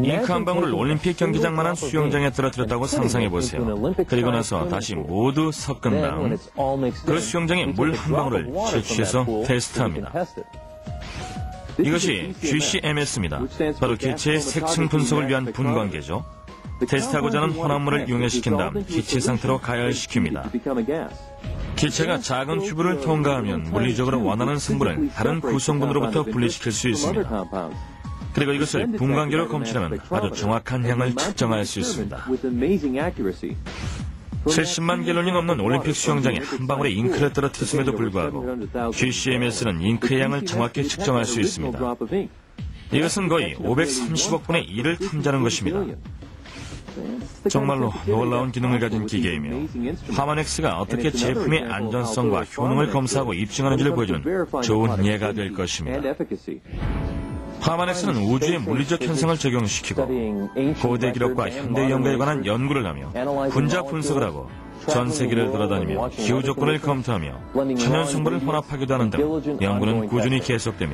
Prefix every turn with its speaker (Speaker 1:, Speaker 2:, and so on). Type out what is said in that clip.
Speaker 1: 잉크 한 방울을 올림픽 경기장만한 수영장에 떨어뜨렸다고 상상해 보세요. 그리고 나서 다시 모두 섞은 다음 그 수영장에 물 한 방울을 채취해서 테스트합니다. 이것이 GCMS입니다. 바로 기체의 색층 분석을 위한 분광계죠. 테스트하고자 하는 혼합물을 용해시킨 다음 기체 상태로 가열시킵니다. 기체가 작은 튜브를 통과하면 물리적으로 원하는 성분을 다른 구성분으로부터 분리시킬 수 있습니다. 그리고 이것을 분광계로 검출하면 아주 정확한 향을 측정할 수 있습니다. 70만 갤런이 넘는 올림픽 수영장에 한 방울의 잉크를 떨어뜨렸음에도 불구하고 GCMS는 잉크의 양을 정확히 측정할 수 있습니다. 이것은 거의 530억 분의 1을 탐지하는 것입니다. 정말로 놀라운 기능을 가진 기계이며 하마넥스가 어떻게 제품의 안전성과 효능을 검사하고 입증하는지를 보여주는 좋은 예가 될 것입니다. 하마넥스는 우주의 물리적 현상을 적용시키고 고대 기록과 현대 연구에 관한 연구를 하며 분자 분석을 하고 전 세계를 돌아다니며 기후 조건을 검토하며 천연 성분을 혼합하기도 하는 등 연구는 꾸준히 계속됩니다.